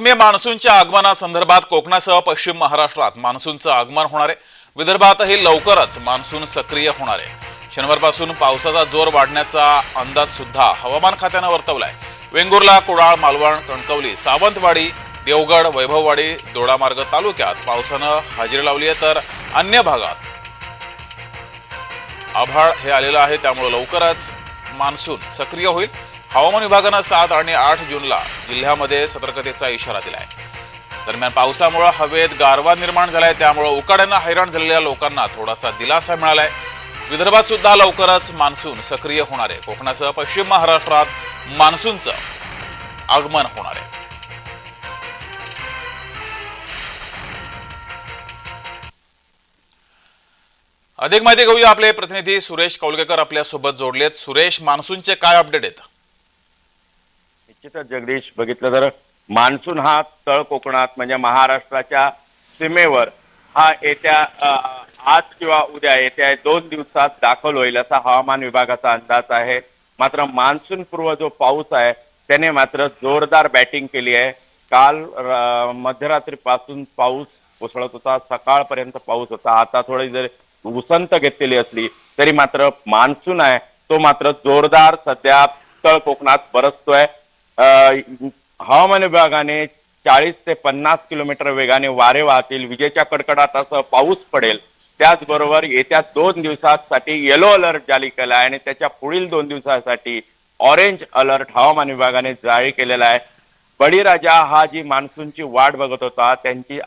बातमी मान्सूनच्या आगमनासंदर्भात कोकणासह पश्चिम महाराष्ट्रात मान्सूनचं आगमन होणार आहे. विदर्भातही लवकरच मान्सून सक्रिय होणार आहे. शनिवारपासून पावसाचा जोर वाढण्याचा अंदाज सुद्धा हवामान खात्यानं वर्तवलाय. वेंगुर्ला कुडाळ मालवण कणकवली सावंतवाडी देवगड वैभववाडी दोडामार्ग तालुक्यात पावसानं हजेरी लावली आहे तर अन्य भागात आभाळ हे आलेलं आहे. त्यामुळे लवकरच मान्सून सक्रिय होईल. हवामान विभागानं सात आणि आठ जूनला जिल्ह्यामध्ये सतर्कतेचा इशारा दिला आहे दरम्यान पावसामुळे हवेत गारवा निर्माण झालाय त्यामुळे उकाड्यानं हैराण झालेल्या लोकांना थोडासा दिलासा मिळालाय. विदर्भात सुद्धा लवकरच मान्सून सक्रिय होणार आहे. कोकणासह पश्चिम महाराष्ट्रात मान्सूनचं आगमन होणार आहे. अधिक माहिती घेऊया आपले प्रतिनिधी सुरेश कौलगेकर आपल्यासोबत जोडलेत. सुरेश मान्सूनचे काय अपडेट आहेत? निश्चितच जगदीश बघितलं तर मान्सून हा तळ कोकणात म्हणजे महाराष्ट्राच्या सीमेवर हा येत्या आज किंवा उद्या येत्या दोन दिवसात दाखल होईल असा हवामान विभागाचा अंदाज आहे. मात्र मान्सून पूर्व जो पाऊस आहे त्याने मात्र जोरदार बॅटिंग केली आहे. काल मध्यरात्रीपासून पाऊस कोसळत होता सकाळपर्यंत पाऊस होता. आता थोडी जर उसंत घेतलेली असली तरी मात्र मान्सून आहे. तो मात्र जोरदार सध्या उत्तर कोकणात बरसतोय. हवामान विभागाने चाळीस ते पन्नास किलोमीटर वेगाने वारे वाहतील. विजेच्या कडकडाटासह पाऊस पडेल. त्याचबरोबर येत्या दोन दिवसासाठी येलो अलर्ट जारी केला आहे आणि त्याच्या पुढील दोन दिवसासाठी ऑरेंज अलर्ट हवामान विभागाने जारी केलेला आहे. बळीराजा हा जी मान्सूनची वाट बघत होता त्यांची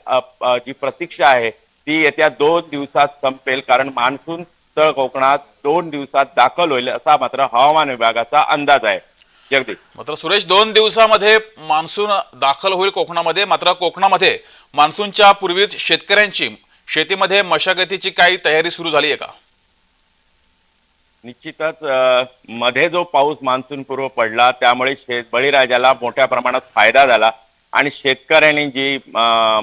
जी प्रतीक्षा आहे ती येत्या दोन दिवसात संपेल कारण मान्सून तळ कोकणात दोन दिवसात दाखल होईल असा मात्र हवामान विभागाचा अंदाज आहे. जगदीश. मात्र सुरेश दोन दिवसामध्ये मान्सून दाखल होईल कोकणामध्ये मात्र कोकणामध्ये मान्सूनच्या पूर्वीच शेतकऱ्यांची शेतीमध्ये मशागतीची काही तयारी सुरू झाली आहे का? निश्चितच मध्ये जो पाऊस मान्सून पूर्व पडला त्यामुळे शेत बळीराजाला मोठ्या प्रमाणात फायदा झाला. आणि शेतकऱ्यांनी जी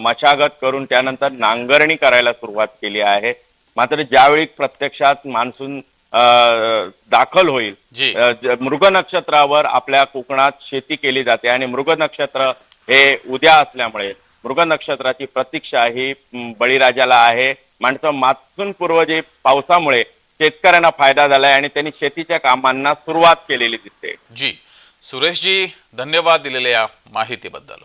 मशागत करून त्यानंतर नांगरणी करायला सुरुवात केली आहे. मात्र ज्यावेळी प्रत्यक्षात मान्सून दाखल होईल मृग नक्षत्रावर आपल्या कोकणात शेती केली जाते आणि मृग नक्षत्र हे उद्या असल्यामुळे मृग नक्षत्राची प्रतीक्षा ही बळीराजाला आहे. माणसं मान्सून पूर्व जे पावसामुळे शेतकऱ्यांना फायदा झालाय आणि त्यांनी शेतीच्या कामांना सुरुवात केलेली दिसते. जी. सुरेशजी धन्यवाद दिलेल्या या माहितीबद्दल.